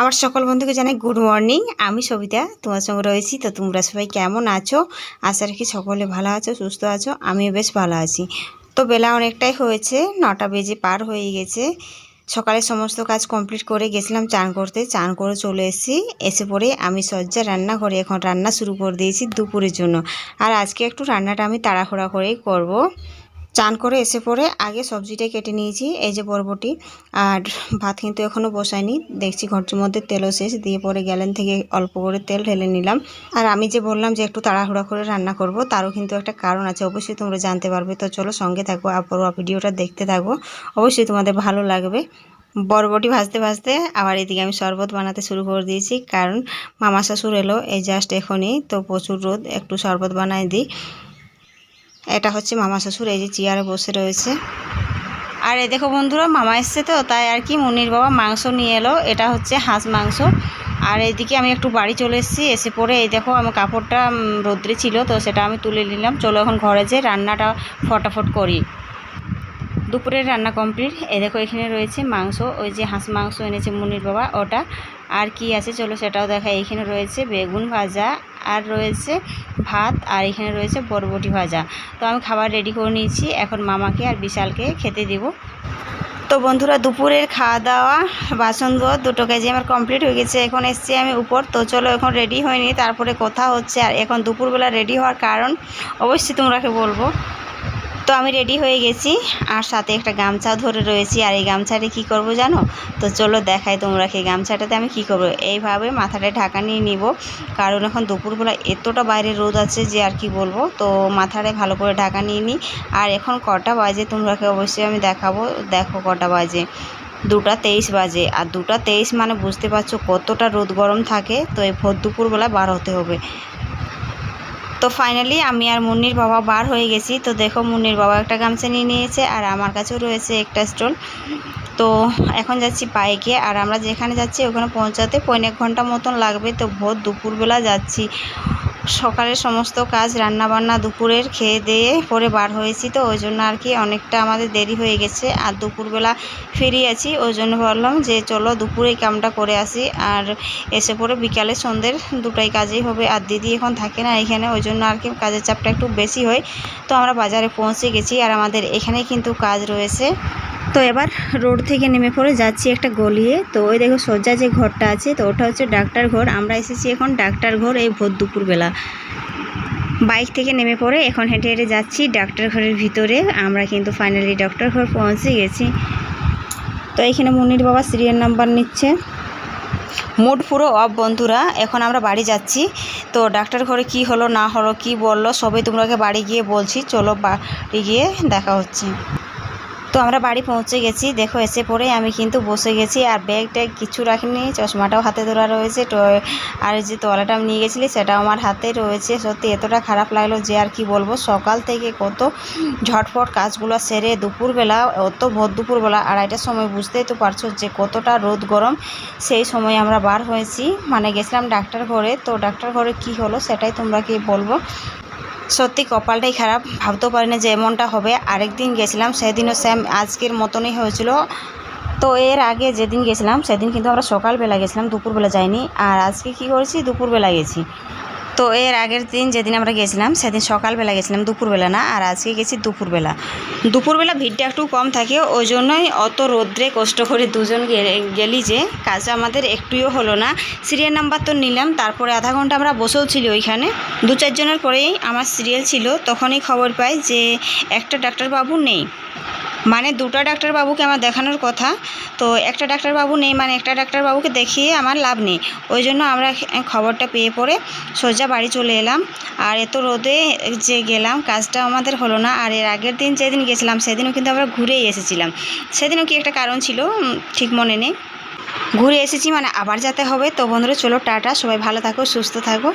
আমার সকল বন্ধুকে জানাই গুড মর্নিং আমি সবিতা, তোমার সঙ্গে রয়েছি। তো তোমরা সবাই কেমন আছো? আশা রাখি সকলে ভালো আছো, সুস্থ আছো। আমিও বেশ ভালো আছি। তো বেলা অনেকটাই হয়েছে, নটা বেজে পার হয়ে গেছে। সকালে সমস্ত কাজ কমপ্লিট করে গেছিলাম চান করতে। চান করে চলে এসেছি। এসে পরে আমি সজ্জা রান্না করে এখন রান্না শুরু করে দিয়েছি দুপুরের জন্য। আর আজকে একটু রান্নাটা আমি তাড়াহুড়া করেই করব। চান করে এসে পরে আগে সবজিটা কেটে নিয়েছি, এই যে বরবটি। আর ভাত কিন্তু এখনও বসাইনি দেখছি ঘরটির মধ্যে তেলও শেষ, দিয়ে পরে গ্যালেন থেকে অল্প করে তেল ঢেলে নিলাম। আর আমি যে বললাম যে একটু তাড়াহুড়া করে রান্না করব, তারও কিন্তু একটা কারণ আছে, অবশ্যই তোমরা জানতে পারবে। তো চলো সঙ্গে থাকব আবার ভিডিওটা দেখতে থাকব অবশ্যই তোমাদের ভালো লাগবে। বরবটি ভাজতে ভাজতে আবার এদিকে আমি শরবত বানাতে শুরু করে দিয়েছি, কারণ মামা শ্বশুর এলো, এই জাস্ট এখনই। তো প্রচুর রোদ, একটু শরবত বানাই দিই। এটা হচ্ছে মামা শ্বশুর, এই যে চেয়ারে বসে রয়েছে। আর এ দেখো বন্ধুরা, মামা এসছে তো, তাই আর কি মুনির বাবা মাংস নিয়ে এলো। এটা হচ্ছে হাঁস মাংস। আর এইদিকে আমি একটু বাড়ি চলে এসেছি, এসে পরে এই দেখো আমার কাপড়টা রোদ্রে ছিল, তো সেটা আমি তুলে নিলাম। চলো এখন ঘরে যে রান্নাটা ফটাফট করি। দুপুরের রান্না কমপ্লিট। এ দেখো, এখানে রয়েছে মাংস। ওই যে হাঁস মাংস এনেছে মুনির বাবা, ওটা। আর কি আছে চলো সেটাও দেখা এখানে রয়েছে বেগুন ভাজা, আর রয়েছে ভাত, আর এখানে রয়েছে বরবটি ভাজা। তো আমি খাবার রেডি করে নিয়েছি। এখন মামাকে আর বিশালকে খেতে দেব। তো বন্ধুরা, দুপুরের খাওয়া দাওয়া বাসন ধোয়া দুটো কেজি আমার কমপ্লিট হয়ে গেছে। এখন এসছি আমি উপর। তো চলো, এখন রেডি হয়নি তারপরে কথা হচ্ছে। আর এখন দুপুরবেলা রেডি হওয়ার কারণ অবশ্যই তোমরাকে বলব। তো আমি রেডি হয়ে গেছি। আর সাথে একটা গামছাও ধরে রয়েছি। আর এই গামছাটা কি করব জানো? তো চলো দেখাই তোমরা কি গামছাটাতে আমি কি করব। এইভাবে মাথাটা ঢাকা নিয়ে নিব। কারণ এখন দুপুরবেলা এতটা বাইরে রোদ আছে যে আর কি বলব। তো মাথাটা ভালো করে ঢাকা নিয়ে নিই আর এখন কটা বাজে তোমরাকে অবশ্যই আমি দেখাবো। দেখো কটা বাজে। দুটা তেইশ বাজে। আর দুটা তেইশ মানে বুঝতে পারছ কতটা রোদ গরম থাকে। তো এই ভোর দুপুরবেলা বার হতে হবে। তো ফাইনালি আমি আর মুন্নির বাবা বার হয়ে গেছি। তো দেখো মুন্নির বাবা একটা গামছা নিয়ে নিয়েছে আর আমার কাছেও রয়েছে একটা স্টল। তো এখন যাচ্ছি বাইকে আর আমরা যেখানে যাচ্ছি ওখানে পৌঁছাতে পনেক ঘণ্টা মতন লাগবে। তো ভোর দুপুরবেলা যাচ্ছি। সকালের সমস্ত কাজ রান্না বান্না দুপুরের খেয়ে দিয়ে পরে বার হয়েছি তো, ওই জন্য আর কি অনেকটা আমাদের দেরি হয়ে গেছে। আর দুপুরবেলা ফিরে আছি, ওই জন্য ভাবলাম যে চলো দুপুরেই কামটা করে আসি। আর এসে পরে বিকালে সন্ধ্যের দুটাই কাজেই হবে, আর দিদি এখন থাকে না এখানে, ওই জন্য আর কি কাজের চাপটা একটু বেশি হয়। তো আমরা বাজারে পৌঁছে গেছি, আর আমাদের এখানে কিন্তু কাজ রয়েছে। তো এবার রোড থেকে নেমে পড়ে যাচ্ছি একটা গলিয়ে। তো ওই দেখো সজ্জা যে ঘরটা আছে, তো ওটা হচ্ছে ডাক্তার ঘর। আমরা এসেছি এখন ডাক্তার ঘর এই ভোর দুপুরবেলা। বাইক থেকে নেমে পড়ে এখন হেঁটে হেঁটে যাচ্ছি ডাক্তার ঘরের ভিতরে। আমরা কিন্তু ফাইনালি ডাক্তার ঘর পৌঁছে গেছি। তো এখানে মুনির বাবা সিরিয়াল নাম্বার নিচ্ছে। মুড পুরো অফ বন্ধুরা, এখন আমরা বাড়ি যাচ্ছি। তো ডাক্তার ঘরে কি হলো, না হলো, কি বলল, সবই তোমরাকে বাড়ি গিয়ে বলছি। চলো বাড়ি গিয়ে দেখা হচ্ছে। তো আমরা বাড়ি পৌঁছে গেছি। দেখো, এসে পরে আমি কিন্তু বসে গেছি আর ব্যাগ ট্যাগ কিছু রাখিনি। চশমাটাও হাতে ধরা রয়েছে। আর যে তোয়ালাটা আমি নিয়ে গেছিলি, সেটাও আমার হাতে রয়েছে। সত্যি এতটা খারাপ লাগল যে আর কি বলব, সকাল থেকে কত ঝটফট কাজগুলো সেরে দুপুরবেলা, অত ভোর দুপুরবেলা আড়াইটার সময় বুঝতেই তো পারছ যে কতটা রোদ গরম। সেই সময় আমরা বার হয়েছি। মানে গেছিলাম ডাক্তার ঘরে। তো ডাক্তার ঘরে কি হলো সেটাই তোমরা কি বলব? সত্যি কপালটাই খারাপ, ভাবতেও পারি না যে এমনটা হবে। আরেক দিন গেছিলাম, সেদিনও স্যাম আজকের মতনই হয়েছিল। তো এর আগে যেদিন গেছিলাম, সেদিন কিন্তু আমরা সকালবেলা গেছিলাম, দুপুরবেলা যাইনি। আর আজকে কি করেছি? দুপুরবেলা গেছি। তো এর আগের দিন যেদিন আমরা গেছিলাম, সেদিন সকালবেলা গেছিলাম, দুপুরবেলা না, আর আজকে গেছি দুপুরবেলা। দুপুরবেলা ভিড়টা একটু কম থাকে, ওই জন্যই অত রোদ্রে কষ্ট করে দুজন গেলি যে, কাজটা আমাদের একটুও হলো না। সিরিয়াল নাম্বার তো নিলাম, তারপরে আধা ঘণ্টা আমরা বসেও ছিল ওইখানে। দু চারজনের পরেই আমার সিরিয়াল ছিল, তখনই খবর পাই যে একটা ডাক্তারবাবু নেই। মানে দুটো ডাক্তারবাবুকে আমার দেখানোর কথা। তো একটা ডাক্তারবাবু নেই মানে একটা ডাক্তারবাবুকে দেখিয়ে আমার লাভ নেই। ওই জন্য আমরা খবরটা পেয়ে পড়ে সোজা বাড়ি চলে এলাম। আর এত রোদে যে গেলাম, কাজটা আমাদের হলো না। আর এর আগের দিন যেদিন গেছিলাম, সেদিনও কিন্তু আমরা ঘুরেই এসেছিলাম। সেদিনও কি একটা কারণ ছিল ঠিক মনে নেই। ঘুরে এসেছি মানে আবার যেতে হবে। তো বন্ধুরা, চলো টাটা। সবাই ভালো থাকো, সুস্থ থাকো।